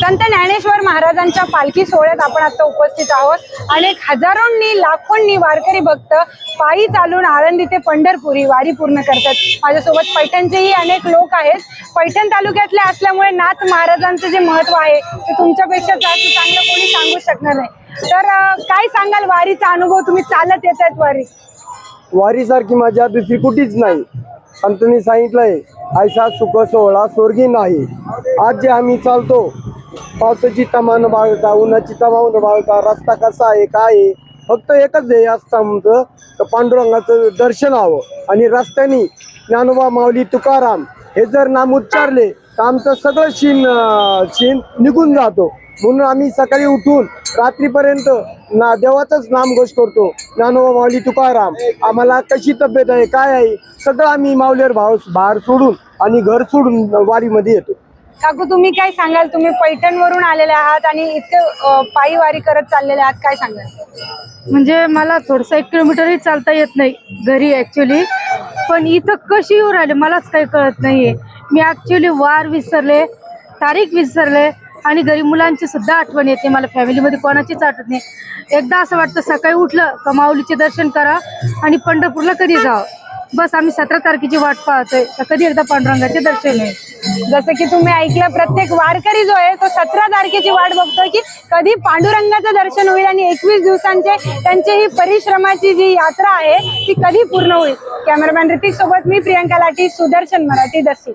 संत ज्ञानेश्वर महाराजांच्या पालखी सोहळ्यात आपण आता उपस्थित आहोत. अनेक हजारोंनी लाखोंनी वारकरी भक्त पायी चालून आळंदी ते पंढरपुरी वारी पूर्ण करतात. माझ्यासोबत पैठणचेही अनेक लोक आहेत. पैठण तालुक्यातले असल्यामुळे नाथ महाराजांचं जे महत्त्व आहे ते तुमच्यापेक्षा जास्त चांगलं कोणी सांगू शकणार नाही. तर काय सांगाल वारीचा अनुभव? तुम्ही चालत येत आहेत वारी. वारीसारखी मजा दुसरी कुठेच नाही. संतनी सांगितलंय ऐसा सुख सोहळा स्वर्गी नाही. आज जे आम्ही चालतो पावसाची तमान न बाळगता उन्हाची तमान न बाळगता रस्ता कसा आहे काय आहे? फक्त एकच ध्येय असतं आमचं तर पांडुरंगाचं दर्शन हवं आणि रस्त्याने ज्ञानोबा माऊली तुकाराम हे जर नाम उच्चारले तर आमचं सगळं शीन शीन निघून जातो. म्हणून आम्ही सकाळी उठून रात्रीपर्यंत ना देवाचंच नामघोष करतो. ज्ञानोबा माऊली तुकाराम आम्हाला कशी तब्येत आहे काय आहे? सगळं आम्ही माऊलीवर भाव बाहेर सोडून आणि घर सोडून वारीमध्ये येतो. काकू तुम्ही काय सांगाल? तुम्ही पैठणवरून आलेले आहात आणि इथे पायी वारी करत चाललेले आहात काय सांगाल? म्हणजे मला थोडंसं एक किलोमीटरही चालता येत नाही घरी ॲक्च्युली पण इथं कशी येऊन राहिले मलाच काही कळत नाहीये. मी ॲक्च्युली वार विसरले तारीख विसरले आणि घरी मुलांची सुद्धा आठवण येते. मला फॅमिलीमध्ये कोणाचीच आठवत नाही. एकदा असं वाटतं सकाळी उठलं का माऊलीचे दर्शन करा आणि पंढरपूरला कधी जावं? बस आम्ही सतरा तारखेची वाट पाहतोय. तर कधी एकदा पांडुरंगाचे दर्शन आहे. जसं की तुम्ही ऐकलं प्रत्येक वारकरी जो आहे तो सतरा तारखेची वाट बघतोय की कधी पांडुरंगाचं दर्शन होईल आणि एकवीस दिवसांचे त्यांची ही परिश्रमाची जी यात्रा आहे ती कधी पूर्ण होईल? कॅमेरामॅन ऋतिक सोबत मी प्रियंका लाठी सुदर्शन मराठी दर्शी